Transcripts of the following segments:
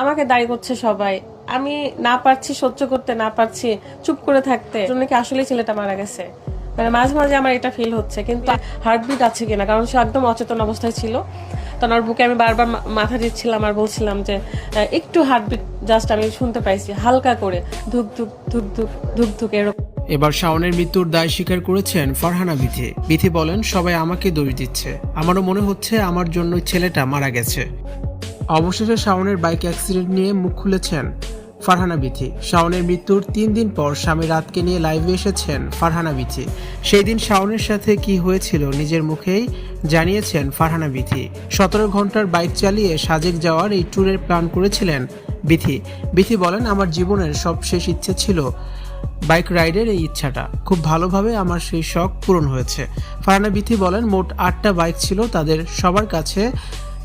আমাকে দায়ী করছে সবাই। আমি না পারছি, সহ্য করতে না পারছি, চুপ করে থাকতে। জন্য কি আসলে ছেলেটা মারা গেছে? মানে মাঝে মাঝে আমার এটা ফিল হচ্ছে, কিন্তু হার্টবিট আছে কিনা? কারণ সে একদম অচেতন অবস্থায় ছিল। তো ওনার বুকে আমি বারবার মাথা দিচ্ছিলাম আর বলছিলাম যে একটু হার্টবিট জাস্ট আমি শুনতে পাইছি, হালকা করে। ধুক ধুক ধুক ধুক ধুক ধুক, এরকম। এবার শাওনের মৃত্যুর দায় স্বীকার করেছেন ফারহানা বিথি। বিথি বলেন, সবাই আমাকে দোষ দিচ্ছে। আমারও মনে হচ্ছে আমার জন্য ছেলেটা মারা গেছে। অবশেষে শাওনের বাইক অ্যাক্সিডেন্ট নিয়ে মুখ খুলেছেন ফারহানা বিথি। শাওনের মৃত্যুর তিন দিন পর স্বামী রাতকে নিয়ে লাইভে এসেছেন ফারহানা বিথি। সেই দিন শাওনের সাথে কি হয়েছিল নিজের মুখেই জানিয়েছেন ফারহানা বিথি। সতেরো ঘণ্টার বাইক চালিয়ে সাজেক যাওয়ার এই ট্যুরের প্ল্যান করেছিলেন বিথি। বিথি বলেন, আমার জীবনের সব শেষ ইচ্ছে ছিল বাইক রাইডের এই ইচ্ছাটা। খুব ভালোভাবে আমার সেই শখ পূরণ হয়েছে। ফারহানা বিথি বলেন, মোট আটটা বাইক ছিল, তাদের সবার কাছে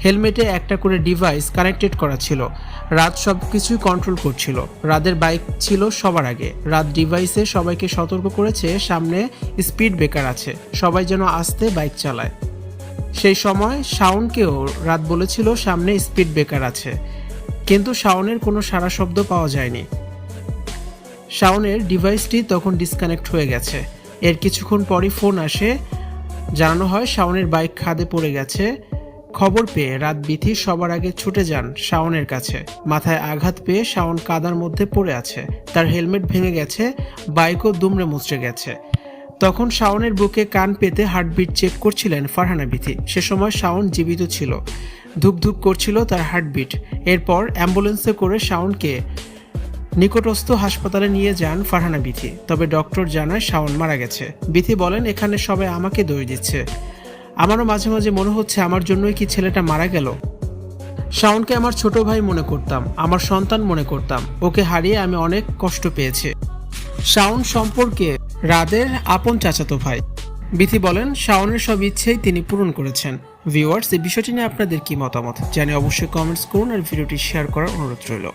হেলমেটে একটা করে ডিভাইস কানেক্টেড করা ছিল। রাত সব কিছুই কন্ট্রোল করছিল। রাদের বাইক ছিল সবার আগে। রাত ডিভাইসে সবাইকে সতর্ক করেছে, সামনে স্পিড ব্রেকার আছে। সবাই যেন আস্তে বাইক চালায়। সেই সময় শাওনকেও রাত বলেছিল সামনে স্পিড ব্রেকার আছে। কিন্তু শাওনের কোনো সারা শব্দ পাওয়া যায়নি। শাওনের ডিভাইসটি তখন ডিসকানেক্ট হয়ে গেছে। এর কিছুক্ষণ পরই ফোন আসে। জানানো হয় শাওনের বাইক খাদে পড়ে গেছে। খবর পেয়ে রাত বিথি সবার আগে ছুটে যান শাওনের কাছে। মাথায় আঘাত পেয়ে শাওন কাদার মধ্যে পড়ে আছে। তার হেলমেট ভেঙে গেছে, বাইকও দুমড়ে মুচড়ে গেছে। তখন শাওনের বুকে কান পেতে হার্টবিট চেক করছিলেন ফারহানা বিথি। সে সময় শাওন জীবিত ছিল। ধুকধুক করছিল তার হার্টবিট। এরপর অ্যাম্বুলেন্সে করে শাওনকে নিকটস্থ হাসপাতালে নিয়ে যান ফারহানা বিথি। তবে ডক্টর জানায় শাওন মারা গেছে। বিথি বলেন, এখানে সবাই আমাকে দোষ দিচ্ছে। আমারও মাঝে মাঝে মনে হচ্ছে আমার জন্যই কি ছেলেটা মারা গেল। শাওনকে আমার ছোট ভাই মনে করতাম, আমার সন্তান মনে করতাম। ওকে হারিয়ে আমি অনেক কষ্ট পেয়েছি। শাওন সম্পর্কে রাদের আপন চাচাতো ভাই। বিথি বলেন, শাওনের সব ইচ্ছেই তিনি পূরণ করেছেন। ভিউয়ার্স, এই বিষয়টি নিয়ে আপনাদের কি মতামত? জানি অবশ্যই কমেন্টস করুন আর ভিডিওটি শেয়ার করার অনুরোধ রইল।